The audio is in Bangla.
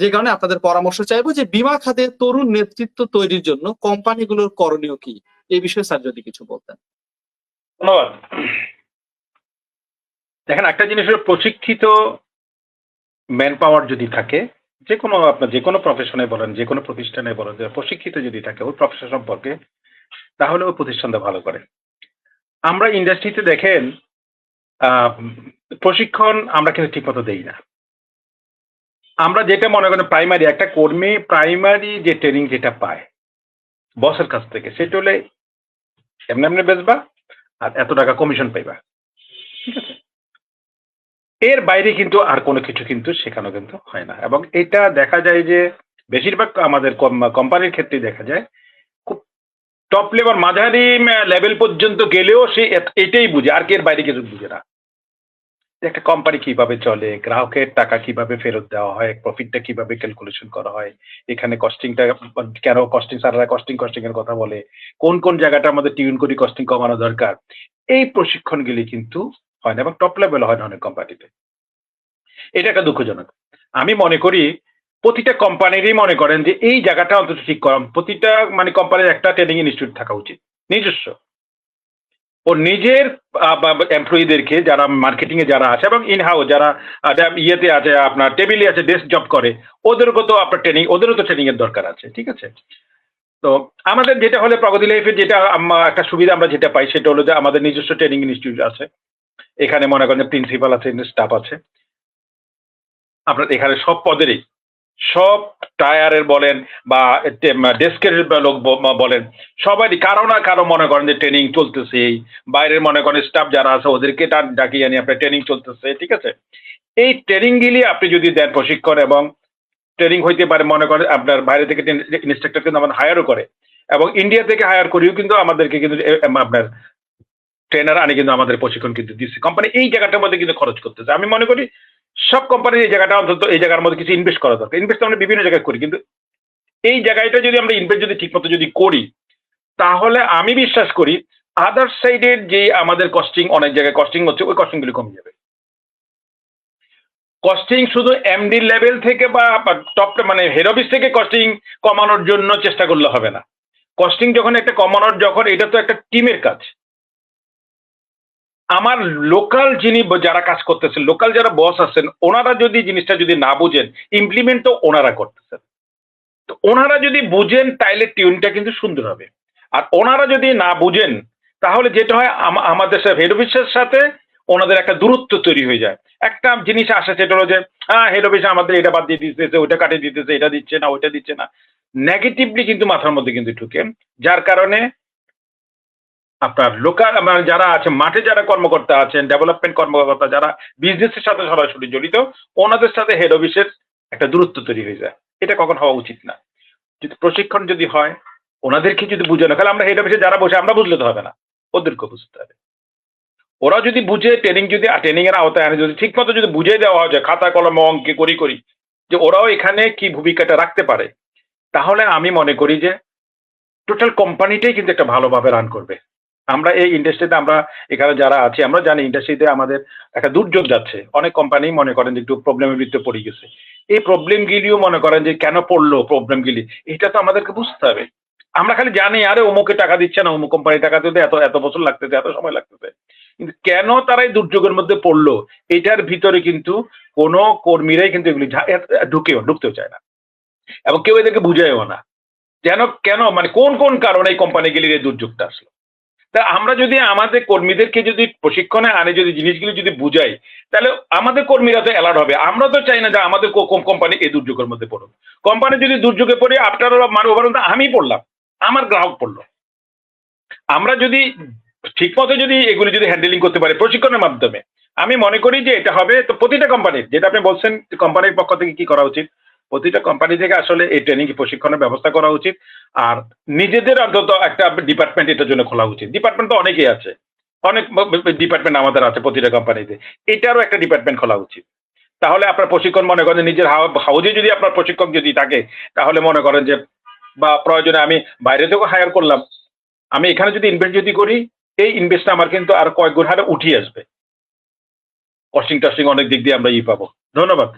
যে কারণে আপনাদের পরামর্শ চাইব যে বিমা খাতে তরুণ নেতৃত্ব তৈরির জন্য কোম্পানিগুলোর করণীয় কি? এই বিষয়ে স্যার যদি কিছু বলতেন। ধন্যবাদ। দেখেন, একটা জিনিস প্রশিক্ষিত ম্যান পাওয়ার যদি থাকে, যে কোনো আপনার যে কোনো প্রফেশনে বলেন, যে কোনো প্রতিষ্ঠানে বলেন, যে প্রশিক্ষিত যদি থাকে ওই প্রফেশন সম্পর্কে, তাহলে ওই প্রতিষ্ঠানটা ভালো করে। আমরা ইন্ডাস্ট্রিতে দেখেন প্রশিক্ষণ আমরা কিন্তু ঠিকমতো দেই না। আমরা যেটা মনে করেন প্রাইমারি একটা কর্মী প্রাইমারি যে ট্রেনিং যেটা পায় বসের কাছ থেকে, সেটা হলে এমনি এমনি বেচবা আর এত টাকা কমিশন পাইবা। ঠিক আছে? এর বাইরে কিন্তু আর কোনো কিছু কিন্তু শেখানো কিন্তু হয় না। এবং এটা দেখা যায় যে বেশিরভাগ আমাদের কোম্পানির ক্ষেত্রে দেখা যায়, খুব টপ লেভেল মাঝারি লেভেল পর্যন্ত গেলেও সে এটাই বুঝে, আর কি এর বাইরে কিছু বুঝে না। একটা কোম্পানি কীভাবে চলে, গ্রাহকের টাকা কীভাবে ফেরত দেওয়া হয় প্রফিটটা কীভাবে ক্যালকুলেশন করা হয়, এখানে কস্টিংটা কেন কস্টিং স্যাররা কস্টিং কস্টিং এর কথা বলে, কোন কোন জায়গাটা আমাদের টিউন করি কস্টিং কমানো দরকার, এই প্রশিক্ষণগুলি কিন্তু হয় না এবং টপ লেভেল হয় না অনেক কোম্পানিতে এটা একটা দুঃখজনক। আমি মনে করি প্রতিটা কোম্পানিরই মনে করেন যে এই জায়গাটা অন্তত ঠিক করা, প্রতিটা মানে কোম্পানির একটা ট্রেনিং ইনস্টিটিউট থাকা উচিত, নিজস্ব। ও নিজের এমপ্লয়ীদেরকে যারা মার্কেটিং এ যারা আছে এবং ইন হাউস যারা ইয়েতে আছে, আপনার টেবিলে আছে ডেস্ক জব করে ওদেরকেও তো আপনার ট্রেনিং ওদেরও তো ট্রেনিং এর দরকার আছে, ঠিক আছে? তো আমাদের যেটা হলে প্রগতি লাইফে যেটা একটা সুবিধা আমরা যেটা পাই সেটা হলো যে আমাদের নিজস্ব ট্রেনিং ইনস্টিটিউট আছে। এখানে মনে করেন প্রিন্সিপাল আছে স্টাফ আছে। আপনার এখানে সব পদেরই সব টায়ারের বলেন বা ডেস্কের লোক বলেন সবাই কারও না কারও মনে করেন যে ট্রেনিং চলতেছে। বাইরের মনে করেন স্টাফ যারা আছে, ওদেরকে ডাকিয়ে আনি আপনার ট্রেনিং চলতেছে, ঠিক আছে? এই ট্রেনিং গুলি আপনি যদি দেন প্রশিক্ষণ এবং ট্রেনিং হইতে পারে, মনে করেন আপনার বাইরে থেকে ইনস্ট্রাক্টর কিন্তু আমাদের হায়ারও করে এবং ইন্ডিয়া থেকে হায়ার করেও কিন্তু আমাদেরকে কিন্তু আপনার ট্রেনার আনি কিন্তু আমাদের প্রশিক্ষণ কিন্তু দিচ্ছে। কোম্পানি এই জায়গাটার মধ্যে কিন্তু খরচ করতেছে। আমি মনে করি সব কোম্পানির এই জায়গাটা অন্তত এই জায়গার মধ্যে কিছু ইনভেস্ট করা দরকার। ইনভেস্ট আমরা বিভিন্ন জায়গায় করি, কিন্তু এই জায়গাটা যদি আমরা ইনভেস্ট যদি ঠিকমতো যদি করি, তাহলে আমি বিশ্বাস করি আদার সাইডের যে আমাদের কস্টিং অনেক জায়গায় কস্টিং হচ্ছে, ওই কস্টিং গুলি কমে যাবে। কস্টিং শুধু এমডি লেভেল থেকে বা টপ মানে হেড অফিস থেকে কস্টিং কমানোর জন্য চেষ্টা করলে হবে না। কস্টিং যখন একটা কমানোর যখন, এটা তো একটা টিমের কাজ। আমার লোকাল যিনি যারা কাজ করতেছেন লোকাল যারা বস আছেন, ওনারা যদি জিনিসটা যদি না বুঝেন ইমপ্লিমেন্ট তো ওনারা করতেছেন। তো ওনারা যদি বুঝেন, তাইলে টিউনটা কিন্তু সুন্দর হবে। আর ওনারা যদি না বুঝেন, তাহলে যেটা হয়, আম- আমাদের হেড অফিসের সাথে ওনাদের একটা দূরত্ব তৈরি হয়ে যায়। একটা জিনিস আসে, সেটা হলো যে হ্যাঁ হেড অফিসে আমাদের এটা বাদ দিয়ে দিতেছে, ওইটা কাটিয়ে দিতেছে, এটা দিচ্ছে না, ওইটা দিচ্ছে না। নেগেটিভলি কিন্তু মাথার মধ্যে কিন্তু ঢুকে। যার কারণে আপনার লোকাল মানে যারা আছে, মাঠে যারা কর্মকর্তা আছেন ডেভেলপমেন্ট কর্মকর্তা যারা বিজনেসের সাথে সরাসরি জড়িত, ওনাদের সাথে হেড অফিসের একটা দূরত্ব তৈরি হয়ে যায়। এটা কখন হওয়া উচিত না। যদি প্রশিক্ষণ যদি হয়, ওনাদেরকে যদি বুঝানো তাহলে আমরা হেড অফিসে যারা বসে, আমরা বুঝলে তো হবে না। ওদেরকে বুঝতে হবে। ওরা যদি বুঝে ট্রেনিং যদি ট্রেনিং এর আওতায় আনে, যদি ঠিক মতো যদি বুঝিয়ে দেওয়া হয় খাতা, কলম, অঙ্কে করি করি, যে ওরাও এখানে কি ভূমিকাটা রাখতে পারে, তাহলে আমি মনে করি যে টোটাল কোম্পানিটাই কিন্তু একটা ভালোভাবে রান করবে। আমরা এই ইন্ডাস্ট্রিতে আমরা এখানে যারা আছি, আমরা জানি ইন্ডাস্ট্রিতে আমাদের একটা দুর্যোগ যাচ্ছে। অনেক কোম্পানি মনে করেন যে একটু প্রবলেমের ভিতরে পড়ে গেছে। এই প্রবলেমগুলিও মনে করেন যে কেন পড়ল প্রবলেমগুলি এটা তো আমাদেরকে বুঝতে হবে। আমরা খালি জানি, আরে অমুকে টাকা দিচ্ছে না, অমুক কোম্পানি টাকা দিতে এত এত বছর লাগতেছে, এত সময় লাগতেছে। কিন্তু কেন তারা এই দুর্যোগের মধ্যে পড়ল? এটার ভিতরে কিন্তু কোনো কর্মীরাই কিন্তু এগুলি ঢুকেও, ঢুকতেও চায় না। এবং কেউ এদেরকে বুঝায়ও না। যেন, কেন মানে কোন কোন কারণে এই কোম্পানিগুলির এই দুর্যোগটা আসলো? তা আমরা যদি আমাদের কর্মীদেরকে যদি প্রশিক্ষণে আনে, যদি জিনিসগুলো যদি বুঝাই, তাহলে আমাদের কর্মীরা তো অ্যালার্ট হবে। আমরা তো চাই না যে আমাদের কোম্পানি এই দুর্যোগের মধ্যে পড়ুক। কোম্পানি যদি দুর্যোগে পড়ে, আপনারা মানে ওভারঅল আমি পড়লাম। আমার গ্রাহক পড়ল। আমরা যদি ঠিক মতো যদি এগুলি যদি হ্যান্ডেলিং করতে পারি প্রশিক্ষণের মাধ্যমে, আমি মনে করি যে এটা হবে তো প্রতিটা কোম্পানির যেটা আপনি বলছেন কোম্পানির পক্ষ থেকে কি করা উচিত? প্রতিটা কোম্পানি থেকে আসলে এই ট্রেনিং প্রশিক্ষণের ব্যবস্থা করা উচিত। আর নিজেদের অন্তত একটা ডিপার্টমেন্ট এটার জন্য খোলা উচিত। ডিপার্টমেন্ট তো অনেকেই আছে। অনেক ডিপার্টমেন্ট আমাদের আছে প্রতিটা কোম্পানিতে এটারও একটা ডিপার্টমেন্ট খোলা উচিত। তাহলে আপনার প্রশিক্ষণ মনে করেন নিজের হাউজে যদি আপনার প্রশিক্ষক যদি থাকে, তাহলে মনে করেন যে, বা প্রয়োজনে আমি বাইরে থেকেও হায়ার করলাম। আমি এখানে যদি ইনভেস্ট যদি করি, এই ইনভেস্টটা আমার কিন্তু আর কয়েক গুণ হারে উঠিয়ে আসবে। কস্টিং টস্টিং অনেক দিক দিয়ে আমরা ই পাবো। ধন্যবাদ।